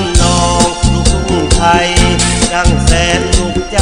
ำนองลูกทุ่งไทยดังแสนลูกใจ